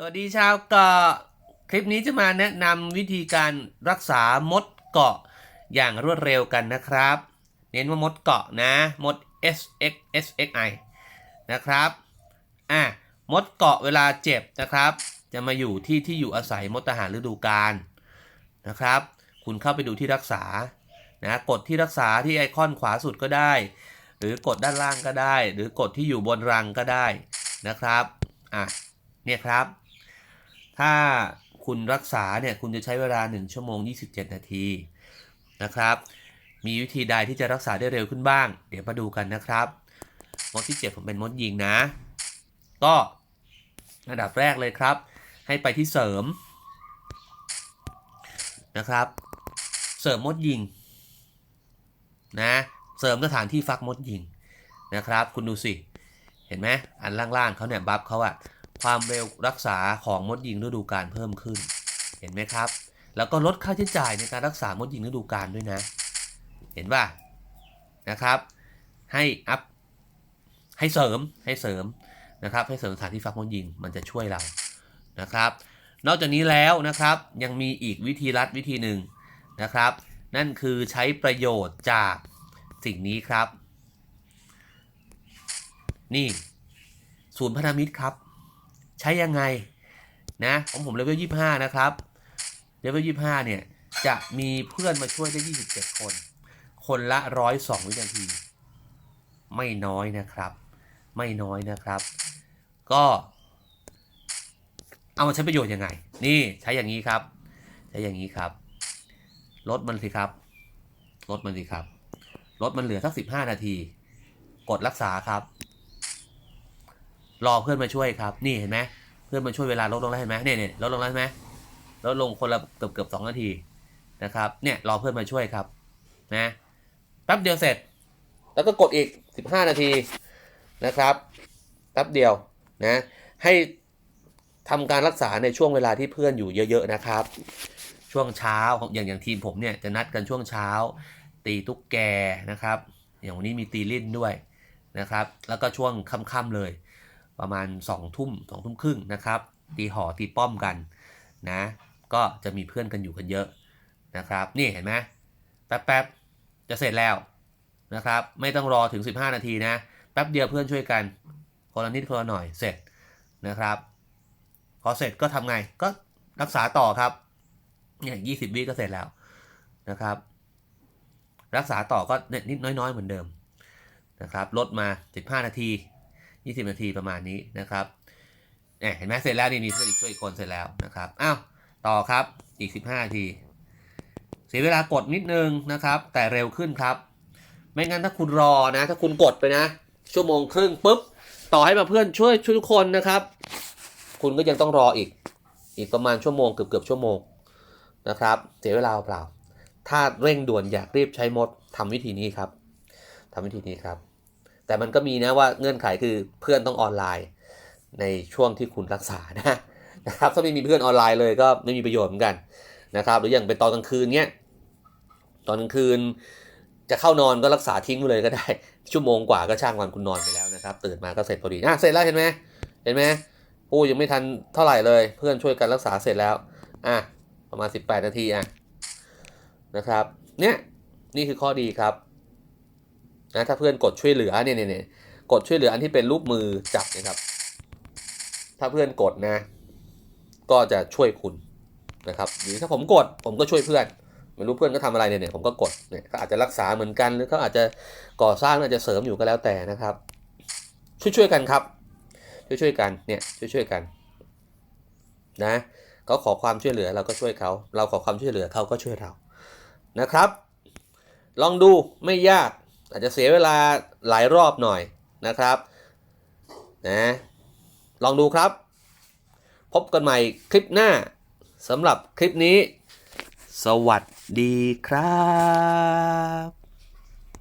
สวัสดีชาวเกาะ คลิปนี้จะมาแนะนำวิธีการรักษามดเกาะอย่างรวดเร็วกันนะครับ เน้นว่ามดเกาะนะ มด S X S X I นะครับอะมดเกาะเวลาเจ็บนะครับ จะมาอยู่ที่ที่อยู่อาศัยมดทหารฤดูกาลนะครับ คุณเข้าไปดูที่รักษานะกดที่รักษาที่ไอคอนขวาสุดก็ได้ หรือกดด้านล่างก็ได้ หรือกดที่อยู่บนรังก็ได้นะครับอะเนี่ยครับ ถ้าคุณรักษาเนี่ยคุณจะใช้เวลา 1 ชั่วโมง 27 นาทีนะครับ มีวิธีใดที่จะรักษาได้เร็วขึ้นบ้าง เดี๋ยวมาดูกันนะครับมดที่เจ็บผมเป็นมดยิงนะ ก็อันดับแรกเลยครับ ให้ไปที่เสริมนะครับ เสริมมดยิงนะเสริมสถานที่ฟักมดยิงนะครับ คุณดูสิ เห็นไหมอันล่างๆเขาเนี่ยบัฟเขาอะ ความเร็วรักษาของมดยิงฤดูกาลเพิ่มขึ้น เห็นไหมครับ แล้วก็ลดค่าใช้จ่ายในการรักษามดยิงฤดูกาลด้วยนะ เห็นป่ะนะครับ ให้อัพให้เสริมให้เสริมนะครับ ให้เสริมสถานที่ฟักมดยิงมันจะช่วยเรานะครับ นอกจากนี้แล้วนะครับยังมีอีกวิธีรัดวิธีหนึ่งนะครับ นั่นคือใช้ประโยชน์จากสิ่งนี้ครับ นี่ ศูนย์พันธมิตรครับ ใช้ยังไงนะของผมเลเวลยี่ห้านะครับเลเวลยี่ห้าเนี่ย จะมีเพื่อนมาช่วยได้27คน คนละ102วินาที ไม่น้อยนะครับ ไม่น้อยนะครับ ก็เอามาใช้ประโยชน์ยังไง นี่ใช้อย่างนี้ครับ ใช้อย่างนี้ครับ ลดมันสิครับ ลดมันสิครับ ลดมันเหลือสัก15นาที กดรักษาครับ รอเพื่อนมาช่วยครับ นี่เห็นไหมเพื่อนมาช่วยเวลาลดลงแล้วเห็นไหมเนี่ยเนี่ยลดลงแล้วเห็นไหมลดลงคนละเกือบเกือบสองนาทีนะครับเนี่ยรอเพื่อนมาช่วยครับนะแป๊บเดียวเสร็จ แล้วก็กดอีก 15 นาทีนะครับแป๊บเดียวนะให้ทำการรักษาในช่วงเวลาที่เพื่อนอยู่เยอะ ๆ นะครับ ช่วงเช้าอย่างอย่างทีมผมเนี่ยจะนัดกันช่วงเช้า ตีตุ๊กแกนะครับ อย่างวันนี้มีตีลิ้นด้วยนะครับ แล้วก็ช่วงค่ำๆเลย ประมาณ2ทุ่มสองทุ่มครึ่งนะครับตีหอตีป้อมกันนะก็จะมีเพื่อนกันอยู่กันเยอะนะครับ นี่เห็นไหมแป๊บๆจะเสร็จแล้วนะครับ ไม่ต้องรอถึง 15 นาทีนะ แป๊บเดียวเพื่อนช่วยกันคนละนิดคนละหน่อยเสร็จนะครับ พอเสร็จก็ทำไงก็รักษาต่อครับเนี่ยยีวิก็เสร็จแล้วนะครับ รักษาต่อก็เนี่ยนิดน้อยๆ เหมือนเดิมนะครับ ลดมา 15 นาที 20 นาทีประมาณนี้นะครับเนี่ยเห็นไหมเสร็จแล้วนี่มีเพื่อนอีกช่วยอีกคนเสร็จแล้วนะครับอ้าวต่อครับอีก 15 นาที เสียเวลากดนิดนึงนะครับ แต่เร็วขึ้นครับ ไม่งั้นถ้าคุณรอนะ ถ้าคุณกดไปนะ ชั่วโมงครึ่งปุ๊บต่อให้มาเพื่อนช่วยช่วยทุกคนนะครับ คุณก็ยังต้องรออีก อีกประมาณชั่วโมงเกือบเกือบชั่วโมงนะครับ เสียเวลาเปล่า ถ้าเร่งด่วนอยากรีบใช้มดทำวิธีนี้ครับทำวิธีนี้ครับ แต่มันก็มีนะว่าเงื่อนไขคือเพื่อนต้องออนไลน์ ในช่วงที่คุณรักษานะนะครับถ้าไม่มีเพื่อนออนไลน์เลยก็ไม่มีประโยชน์เหมือนกันนะครับหรืออย่างเป็นตอนกลางคืนเนี้ยตอนกลางคืนจะเข้านอนก็รักษาทิ้งไปเลยก็ได้ ชั่วโมงกว่าก็ช่างวันคุณนอนไปแล้วนะครับ ตื่นมาก็เสร็จพอดีอะเสร็จแล้วเห็นไหมเห็นไหมผู้ยังไม่ทันเท่าไหร่เลย เพื่อนช่วยกันรักษาเสร็จแล้วอะประมาณ 18 นาทีอะนะครับเนี่ยนี่คือข้อดีครับ นะถ้าเพื่อนกดช่วยเหลือเนี่ยเนี่ยกดช่วยเหลืออันที่เป็นรูปมือจับนะครับ ถ้าเพื่อนกดนะ ก็จะช่วยคุณนะครับหรือถ้าผมกดผมก็ช่วยเพื่อนไม่รู้เพื่อนก็ทำอะไรเนี่ยเนี่ยผมก็กดเนี่ยก็อาจจะรักษาเหมือนกันหรือเขาอาจจะก่อสร้างอาจจะเสริมอยู่ก็แล้วแต่นะครับ ช่วยช่วยๆกันครับ ช่วยช่วยๆกันเนี่ยช่วยช่วยๆกันนะเขาขอความช่วยเหลือเราก็ช่วยเขา เราขอความช่วยเหลือเขาก็ช่วยเรานะครับ ลองดูไม่ยาก อาจจะเสียเวลาหลายรอบหน่อยนะครับนะลองดูครับ พบกันใหม่คลิปหน้าสำหรับคลิปนี้ สวัสดีครับ